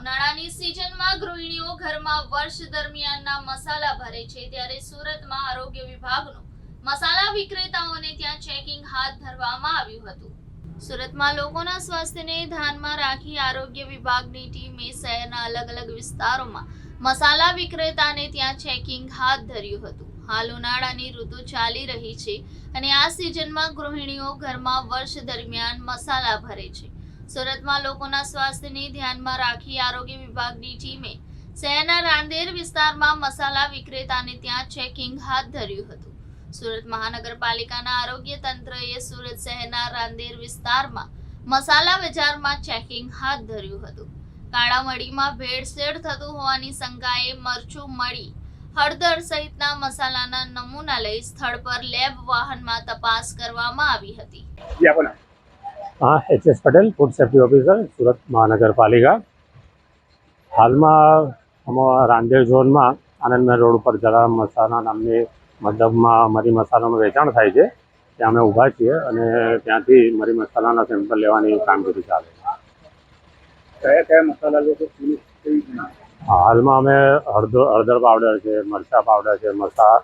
ઉનાળાની સિઝનમાં ગૃહિણીઓ ઘરમાં વર્ષ દરમિયાનના મસાલા ભરે છે. ત્યારે સુરતમાં આરોગ્ય વિભાગનું મસાલા વિક્રેતાઓને ત્યાં ચેકિંગ હાથ ધરવામાં આવ્યું હતું. સુરતમાં લોકોના સ્વાસ્થ્યને ધ્યાનમાં રાખી આરોગ્ય વિભાગની ટીમે શહેરના અલગ અલગ વિસ્તારોમાં મસાલા વિક્રેતાને ત્યાં ચેકિંગ હાથ ધર્યું હતું. હાલ ઉનાળાની ઋતુ ચાલી રહી છે અને આ સિઝનમાં ગૃહિણીઓ ઘરમાં વર્ષ દરમિયાન મસાલા ભરે છે. સુરતમાં લોકોના સ્વાસ્થ્યને ધ્યાનમાં રાખી આરોગ્ય વિભાગની ટીમે શહેરના રાંદેર વિસ્તારમાં મસાલા વિક્રેતાને ત્યાં ચેકિંગ હાથ ધર્યું હતું. સુરત મહાનગરપાલિકાના આરોગ્ય તંત્રએ સુરત શહેરના રાંદેર વિસ્તારમાં મસાલા બજારમાં ચેકિંગ હાથ ધર્યું હતું. કાળામળીમાં ભેળસેળ થતું હોવાની શંકાએ મરચું મળી હળદર સહિતના મસાલાના નમૂના લઈ સ્થળ પર લેબ વાહનમાં તપાસ કરવામાં આવી હતી. આ HS Patel food safety officer Surat મહાનગરપાલિકા. હાલમાં અમારા રાંદેર ઝોનમાં આનંદના રોડ ઉપર જરા મસાલા નામની મતલબમાં મરી મસાલાનું વેચાણ થાય છે. ત્યાં અમે ઊભા છીએ અને ત્યાંથી મરી મસાલાના સેમ્પલ લેવાની કામગીરી ચાલે કયા કયા મસાલા લોકો હાલમાં અમે હળદર હળદર પાવડર છે મરચા પાવડર છે મસા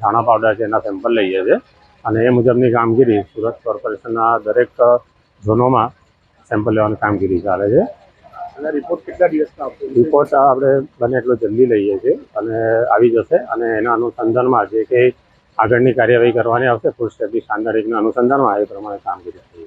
ધાણા પાવડર છે એના સેમ્પલ લઈએ છીએ. અને એ મુજબની કામગીરી સુરત કોર્પોરેશનના દરેક ઝોનોમાં સેમ્પલ લેવાની કામગીરી ચાલે છે. અને રિપોર્ટ કેટલા દિવસમાં રિપોર્ટ આપણે બને એટલો જલ્દી લઈએ છીએ અને આવી જશે અને એના અનુસંધાનમાં જે કંઈ આગળની કાર્યવાહી કરવાની આવશે ફૂડ સ્ટેપની સ્ટાન્ડર્ડ એકના અનુસંધાનમાં એ પ્રમાણે કામગીરી થઈએ